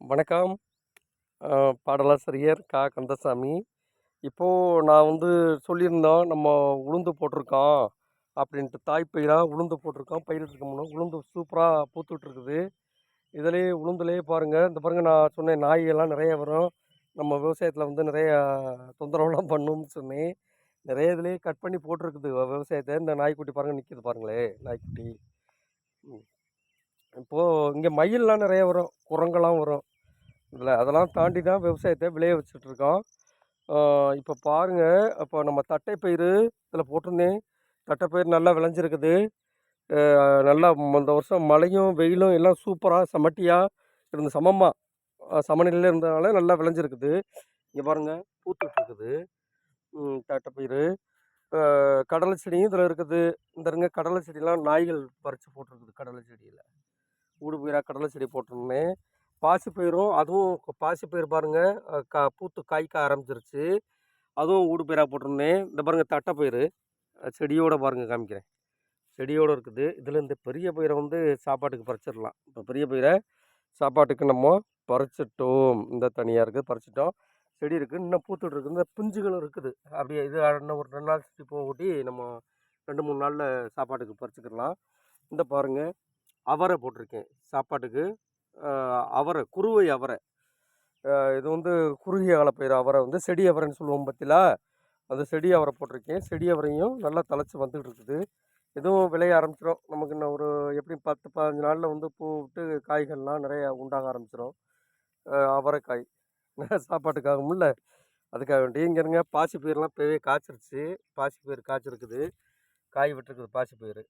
வணக்கம். பாடலாசிரியர் கா. கந்தசாமி. இப்போது நான் வந்து சொல்லியிருந்தோம், நம்ம உளுந்து போட்டிருக்கோம் அப்படின்ட்டு. தாய் பயிரா உளுந்து போட்டிருக்கோம். பயிரிட்டுருக்கோம்னு. உளுந்து சூப்பராக பூத்துட்ருக்குது. இதிலே உளுந்துலேயே பாருங்கள் இந்த பாருங்கள் நான் சொன்னேன் நாய்கள்லாம் நிறைய வரும். நம்ம விவசாயத்தில் வந்து நிறைய தொந்தரவுலாம் பண்ணும்னு சொன்னேன். நிறைய இதுலேயே கட் பண்ணி போட்டிருக்குது விவசாயத்தை இந்த நாய்க்குட்டி பாருங்கள் நிற்கிது பாருங்களேன், நாய்க்குட்டி. இப்போது இங்கே மயிலெலாம் நிறைய வரும். குரங்கெல்லாம் வரும். இதில் அதெல்லாம் தாண்டி தான் விவசாயத்தை விளைய வச்சுட்ருக்கோம். இப்போ பாருங்கள் அப்போ நம்ம தட்டைப்பயிறு இதில் போட்டிருந்தேன். தட்டைப்பயிறு நல்லா விளைஞ்சிருக்குது. நல்லா இந்த வருஷம் மழையும், வெயிலும் எல்லாம் சூப்பராக சமட்டியாக இருந்து சமமாக சமநிலையில் இருந்ததுனால நல்லா விளைஞ்சிருக்குது. இங்கே பாருங்கள் பூத்துட்ருக்குது. ம் தட்டைப்பயிறு. கடலை செடியும் இதில் இருக்குது. இந்த இருங்க கடலை செடியெலாம் நாய்கள் பறித்து பயிராக கடலை செடி போட்டிருந்தேன். பாசிப்பயிரும் அதுவும் பாசிப்பயிறு பயிர் பாருங்கள் க பூத்து காய்க்க ஆரம்பிச்சிருச்சு. அதுவும் ஊடு பயிராக போட்டிருந்தேன். இந்த பாருங்கள் தட்டைப்பயிறு. பயிர் செடியோடு பாருங்கள் காமிக்கிறேன். செடியோடு இருக்குது. இதில் இந்த பெரிய பயிரை வந்து சாப்பாட்டுக்கு பறிச்சிடலாம். இப்போ பெரிய பயிரை சாப்பாட்டுக்கு நம்ம பறிச்சிட்டோம் இந்த தனியாக இருக்குது பறிச்சிட்டோம் செடி இருக்குது இன்னும் பூத்துட்டு இருக்குது. இந்த பிஞ்சுகளும் இருக்குது. அப்படியே இது இன்னும் ஒரு ரெண்டு நாள் இப்போ ஒட்டி நம்ம ரெண்டு மூணு நாளில் சாப்பாட்டுக்கு பறிச்சுக்கிடலாம். இந்த பாருங்கள் அவரை போட்டிருக்கேன் சாப்பாட்டுக்கு. அவரை குருவை அவரை. இது வந்து குறுகிய கால பயிர் அவரை வந்து செடி அவரைன்னு சொல்லுவோம் பார்த்தீங்களா? அந்த செடி அவரை போட்டிருக்கேன். செடி அவரையும் நல்லா தலைச்சி வந்துகிட்டு இருக்குது. எதுவும் விளைய ஆரம்பிச்சிடும் நமக்கு இன்னும் ஒரு எப்படியும் பத்து பதினஞ்சு நாளில் வந்து பூ விட்டு காய்கள்லாம் நிறையா உண்டாக ஆரம்பிச்சிடும் அவரைக்காய் சாப்பாட்டுக்காக முடியல அதுக்காக வேண்டி. இங்கே இருங்க பயிரெலாம் இப்பவே காய்ச்சிருச்சு. பாசி பயிர் காய்ச்சிருக்குது. காய் விட்டுருக்குது பாசிப்பயிறு.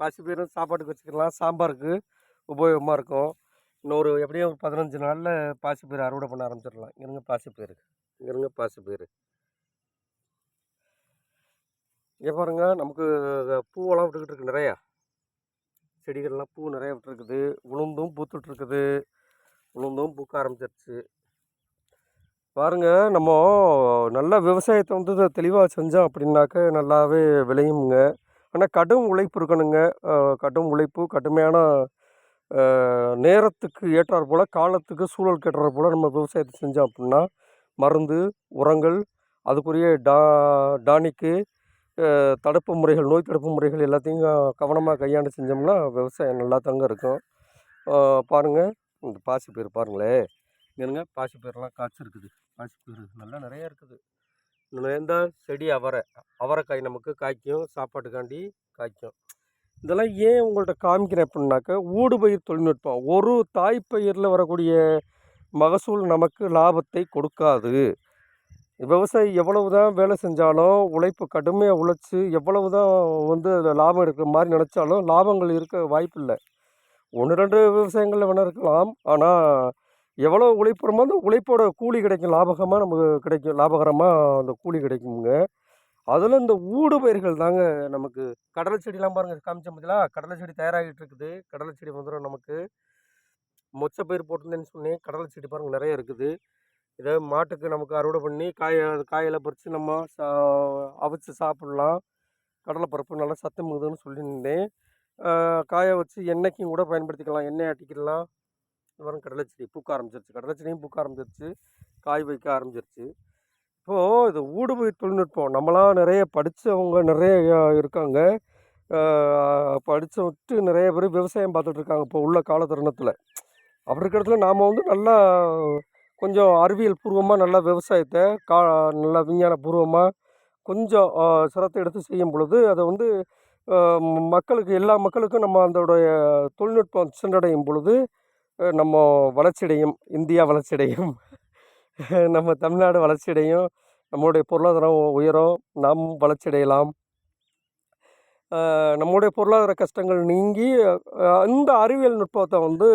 பாசிப்பயிரும் சாப்பாட்டுக்கு வச்சுக்கலாம். சாம்பாருக்கு உபயோகமாக இருக்கும். இன்னொரு எப்படியும் ஒரு பதினஞ்சு நாளில் பாசிப்பயிர் அறுவடை பண்ண ஆரம்பிச்சிடலாம். இங்க இருங்க பாசிப்பயிறு. பாசிப்பயிர் இருங்க பாருங்க நமக்கு பூவெல்லாம் விட்டுக்கிட்டு இருக்கு நிறையா செடிகள்லாம் பூ நிறையா விட்டுருக்குது. உளுந்தும் பூத்துட்ருக்குது. உளுந்தும் பூக்க ஆரம்பிச்சிருச்சு. பாருங்க நம்ம நல்ல விவசாயத்தை வந்து தெளிவாக செஞ்சோம் அப்படின்னாக்க நல்லாவே விளையுங்க ஆனால் கடும் உழைப்பு இருக்கணுங்க. கடும் உழைப்பு, கடுமையான நேரத்துக்கு ஏற்றார் போல் காலத்துக்கு சூழலுக்கு ஏற்றார் போல் நம்ம விவசாயத்தை செஞ்சோம் அப்புடின்னா மருந்து, உரங்கள், அதுக்குரிய டா டானிக்கு, தடுப்பு முறைகள், நோய் தடுப்பு முறைகள் எல்லாத்தையும் கவனமாக கையாண்டு செஞ்சோம்னா, விவசாயம் நல்லா தங்க இருக்கும். பாருங்கள் இந்த இந்த பாசிப்பயிறு பாருங்களேன். என்னங்க பாசி பயிரெலாம் காய்ச்சிருக்குது. பாசிப்பயிறு நல்லா நிறையா இருக்குது. இதில இந்த செடி அவரை. அவரைக்காய் நமக்கு காய்க்கும். சாப்பாட்டுக்காண்டி காய்க்கும். இதெல்லாம் ஏன் உங்கள்கிட்ட காமிக்கிறேன் அப்படின்னாக்க ஊடுபயிர் தொழில்நுட்பம். ஒரு தாய் வரக்கூடிய மகசூல் நமக்கு லாபத்தை கொடுக்காது. விவசாயி எவ்வளவு தான் வேலை செஞ்சாலும், உழைப்பு கடுமையாக உழைச்சி எவ்வளவு தான் வந்து அதில் லாபம் எடுக்கிற மாதிரி நினச்சாலும் லாபங்கள் இருக்க வாய்ப்பில்லை ஒன்று ரெண்டு விவசாயங்களில் வேணால் இருக்கலாம். ஆனால் எவ்வளோ உழைப்புறமோ அந்த உழைப்போட கூலி கிடைக்கும். லாபகமாக நமக்கு கிடைக்கும். லாபகரமாக அந்த கூலி கிடைக்குங்க அதில் இந்த ஊடுபயிர்கள் தாங்க நமக்கு கடலை செடிலாம் பாருங்கள் காமிச்ச பார்த்தீங்களா? கடலை செடி தயாராகிட்டு இருக்குது. கடலை செடி வந்துடும் நமக்கு. மொச்சை பயிர் போட்டிருந்தேன்னு சொன்னேன். கடலை செடி பாருங்க நிறைய இருக்குது. இதை மாட்டுக்கு நமக்கு அறுவடை பண்ணி காய காயெல்லாம் பறித்து நம்ம சா அவிச்சு சாப்பிட்லாம் கடலை பருப்பு நல்லா சத்து மிகுதுன்னு சொல்லியிருந்தேன். அ காய வச்சு எண்ணெய்க்கும் கூட பயன்படுத்திக்கலாம். எண்ணெய் ஆட்டிக்கலாம் இது வரும் கடலை செடி பூக்க ஆரம்பிச்சிருச்சு. கடலை செடியும் பூக்க ஆரம்பிச்சிருச்சு. காய் வைக்க ஆரம்பிச்சிருச்சு. இப்போது இது ஊடுபயிர் தொழில்நுட்பம். நம்மளாம் நிறைய படித்தவங்க நிறைய இருக்காங்க. அ விட்டு நிறைய பேர் விவசாயம் பார்த்துட்ருக்காங்க இப்போ உள்ள காலத்தருணத்தில் அப்படி இருக்க இடத்துல நாம் வந்து நல்லா கொஞ்சம் அறிவியல் பூர்வமாக நல்லா விவசாயத்தை கா நல்லா விஞ்ஞான பூர்வமாக கொஞ்சம் சிரத்தை எடுத்து செய்யும் பொழுது, அதை வந்து மக்களுக்கு எல்லா மக்களுக்கும் நம்ம அதோடைய தொழில்நுட்பம் சென்றடையும் பொழுது, நம்ம வளர்ச்சியடையும். இந்தியா வளர்ச்சியடையும். நம்ம தமிழ்நாடு வளர்ச்சியடையும். நம்மளுடைய பொருளாதாரம் உயரும். நாம் வளர்ச்சியடையலாம். நம்முடைய பொருளாதார கஷ்டங்கள் நீங்கி, இந்த அறிவியல் நுட்பத்தை வந்து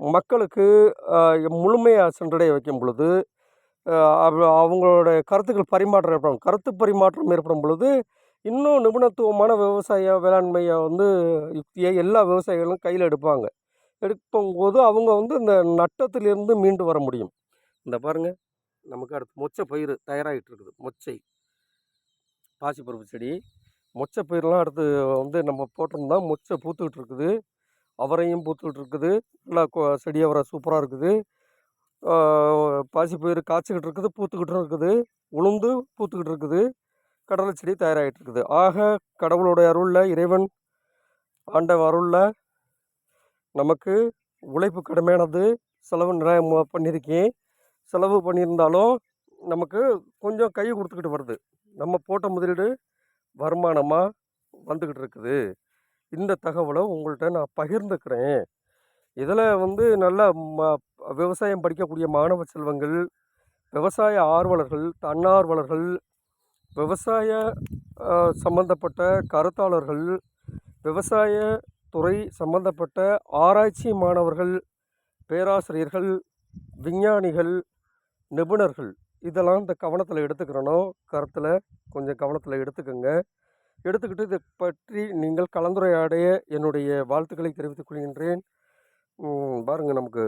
மக்களுக்கு முழுமையாக சென்றடைய வைக்கும் பொழுது, அவங்களோட அவ அவங்களுடைய கருத்துக்கள் பரிமாற்றம் ஏற்படும். கருத்து பரிமாற்றம் ஏற்படும் பொழுது, இன்னும் நிபுணத்துவமான விவசாய வேளாண்மையை வந்து யுக்தியை எல்லா விவசாயிகளும் கையில் எடுப்பாங்க. எடுக்கும்போது அவங்க வந்து இந்த நட்டத்திலிருந்து மீண்டு வர முடியும். இந்த பாருங்க, நமக்கு அடுத்து மொச்சை பயிறு தயாராகிட்டு இருக்குது. மொச்சை. பாசிப்பருப்பு செடி. மொச்சை பயிரெலாம் அடுத்து வந்து நம்ம போட்டிருந்தோம். மொச்சை பூத்துக்கிட்டு இருக்குது. அவரையும் பூத்துக்கிட்டு இருக்குது நல்லா கொ- செடி அவரை சூப்பராக இருக்குது பாசிப்பயிறு காய்ச்சிக்கிட்டு இருக்குது பூத்துக்கிட்டும் இருக்குது உளுந்து பூத்துக்கிட்டு இருக்குது கடலை செடி தயாராகிட்டு இருக்குது ஆக கடவுளுடைய அருளில் இறைவன் ஆண்டவ அருளில் நமக்கு உழைப்பு கடுமையானது செலவு நிறைய பண்ணியிருக்கேன் செலவு பண்ணியிருந்தாலும் நமக்கு கொஞ்சம் கை கொடுத்துக்கிட்டு வருது. நம்ம போட்ட முதலீடு வருமானமாக வந்துக்கிட்டு இருக்குது. இந்த தகவலை உங்கள்கிட்ட நான் பகிர்ந்துக்கிறேன். இதில் வந்து நல்ல ம விவசாயம் படிக்கக்கூடிய மாணவ செல்வங்கள் விவசாய ஆர்வலர்கள் தன்னார்வலர்கள் விவசாய சம்பந்தப்பட்ட கருத்தாளர்கள் விவசாய துறை சம்பந்தப்பட்ட ஆராய்ச்சி மாணவர்கள் பேராசிரியர்கள் விஞ்ஞானிகள் நிபுணர்கள் இதெல்லாம் இந்த கவனத்தில் எடுத்துக்கிறணும் கருத்தில் கொஞ்சம் கவனத்தில் எடுத்துக்கோங்க. எடுத்துக்கிட்டு இதை பற்றி நீங்கள் கலந்துரையாடைய என்னுடைய வாழ்த்துக்களை தெரிவித்துக் கொள்கின்றேன். பாருங்கள் நமக்கு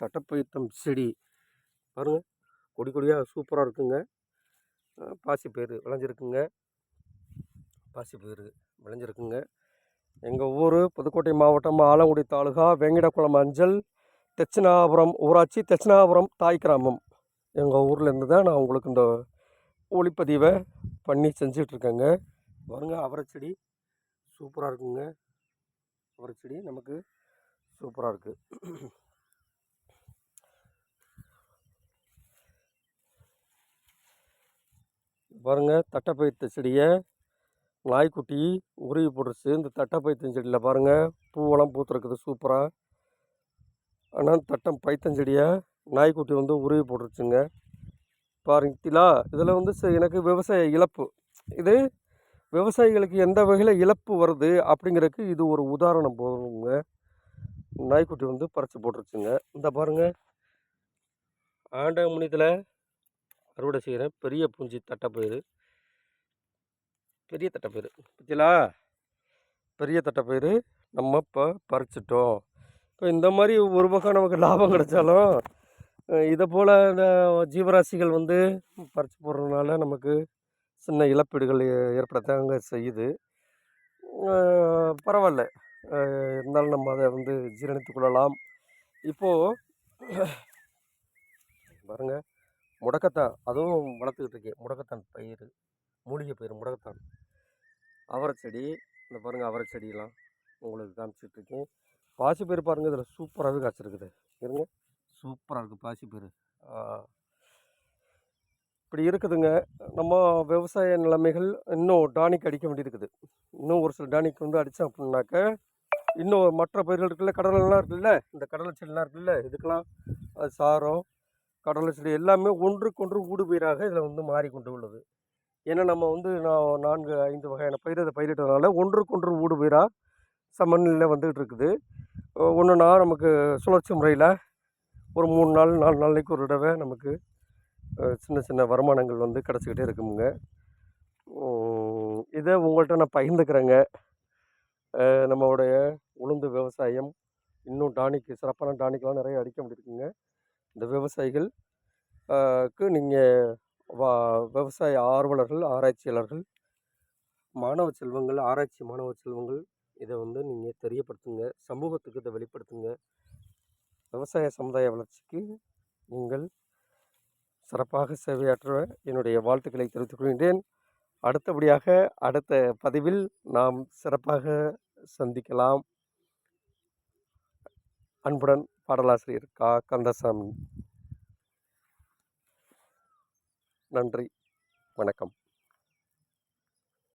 தட்டப்பயத்தம் செடி. பாருங்கள் கொடி கொடியாக சூப்பராக இருக்குங்க. பாசிப்பயிறு விளைஞ்சிருக்குங்க. பாசிப்பயிறு விளைஞ்சிருக்குங்க. எங்கள் ஊர் புதுக்கோட்டை மாவட்டம் ஆலங்குடி தாலுகா வேங்கடக்குளம் அஞ்சல். தெச்சினாபுரம் ஊராட்சி தெச்சினாபுரம் தாய் கிராமம். எங்கள் ஊர்லேருந்து தான் நான் உங்களுக்கு இந்த ஒளிப்பதிவை பண்ணி செஞ்சிட்ருக்கேங்க. பாருங்க அவரை செடி சூப்பராக இருக்குங்க. அவரை செடி நமக்கு சூப்பராக இருக்குது பாருங்க தட்டைப்பயிற்று செடியை நாய்க்குட்டி உருவி போட்டுருச்சு. இந்த தட்டைப்பயிற்று செடியில் பாருங்கள் பூவெல்லாம் பூத்துருக்குது சூப்பராக ஆனால் தட்டம் பைத்தஞ்செடியை நாய்க்குட்டி வந்து உருவி போட்டுருச்சுங்க. பாருங்களா இதில் வந்து எனக்கு விவசாய இழப்பு. இது விவசாயிகளுக்கு எந்த வகையில் இழப்பு வருது அப்படிங்கிறதுக்கு இது ஒரு உதாரணம் போதுங்க. நாய்க்குட்டி வந்து பறித்து போட்டுருச்சுங்க. இந்த பாருங்க. ஆண்ட முனியத்தில் அறுவடை செய்கிறேன் பெரிய பூஞ்சி தட்டைப்பயிறு. பெரிய தட்டைப்பயிறு. பத்தியலா பெரிய தட்டைப்பயிறு நம்ம இப்போ பறிச்சிட்டோம். இப்போ இந்த மாதிரி ஒரு பக்கம் நமக்கு லாபம் கிடைச்சாலும் இதை போல் இந்த ஜீவராசிகள் வந்து பறித்து போடுறதுனால நமக்கு சின்ன இழப்பீடுகள் ஏ- ஏற்படத்தாங்க செய்யுது. பரவாயில்ல. இருந்தாலும் நம்ம அதை வந்து ஜீரணித்து கொள்ளலாம். இப்போது பாருங்க. முடக்கத்தான். அதுவும் வளர்த்துக்கிட்டு இருக்கேன். முடக்கத்தான் பயிர் மூலிகை பயிர் முடக்கத்தான். அவரை செடி இந்த பாருங்கள் அவரை செடியெல்லாம் உங்களுக்கு காமிச்சிட்ருக்கேன் இருக்கேன் பாசிப்பயிறு பாருங்கள் இதில் சூப்பராகவே காய்ச்சிருக்குது. இருங்க. சூப்பராக இருக்குது பாசிப்பயிறு இப்படி இருக்குதுங்க. நம்ம விவசாய நிலைமைகள் இன்னும் டானிக் அடிக்க வேண்டியிருக்குது. இன்னும் ஒரு சில டானிக் வந்து அடித்தோம் அப்படின்னாக்க இன்னும் மற்ற பயிர்கள் இருக்குல்ல கடலைலாம் இருக்குல்ல இந்த கடலை செடிலாம் இருக்குல்ல இதுக்கெல்லாம் அது சாரம் கடலை செடி எல்லாமே ஒன்றுக்கொன்று ஊடுபயிராக இதில் வந்து மாறிக்கொண்டு உள்ளது. ஏன்னா நம்ம வந்து நான் நான்கு ஐந்து வகையான பயிர் இதை பயிரிட்டதுனால ஒன்றுக்கொன்று ஊடுபயிராக சமநிலையில் வந்துக்கிட்டு இருக்குது ஒன்றுனா நமக்கு சுழற்சி முறையில் ஒரு மூணு நாள் நாலு நாளைக்கு ஒரு தடவை நமக்கு சின்ன சின்ன வருமானங்கள் வந்து கிடச்சிக்கிட்டே இருக்குங்க. இதை உங்கள்கிட்ட நான் பகிர்ந்துக்கிறேங்க. நம்மளுடைய உளுந்து விவசாயம் இன்னும் டானிக்கு சிறப்பான டானிக்கெலாம் நிறைய அடிக்க முடியிருக்குங்க இந்த விவசாயிகள் க்கு நீங்கள் வா விவசாய ஆர்வலர்கள் ஆராய்ச்சியாளர்கள் மாணவ செல்வங்கள் ஆராய்ச்சி மாணவ செல்வங்கள் இதை வந்து நீங்கள் தெரியப்படுத்துங்க சமூகத்துக்கு இதை வெளிப்படுத்துங்க. விவசாய சமுதாய வளர்ச்சிக்கு நீங்கள் சிறப்பாக சேவையாற்ற என்னுடைய வாழ்த்துக்களை தெரிவித்துக் கொள்கின்றேன். அடுத்தபடியாக அடுத்த பதிவில் நாம் சிறப்பாக சந்திக்கலாம். அன்புடன் பாடலாசிரியர் கா. கந்தசாமி. நன்றி. வணக்கம்.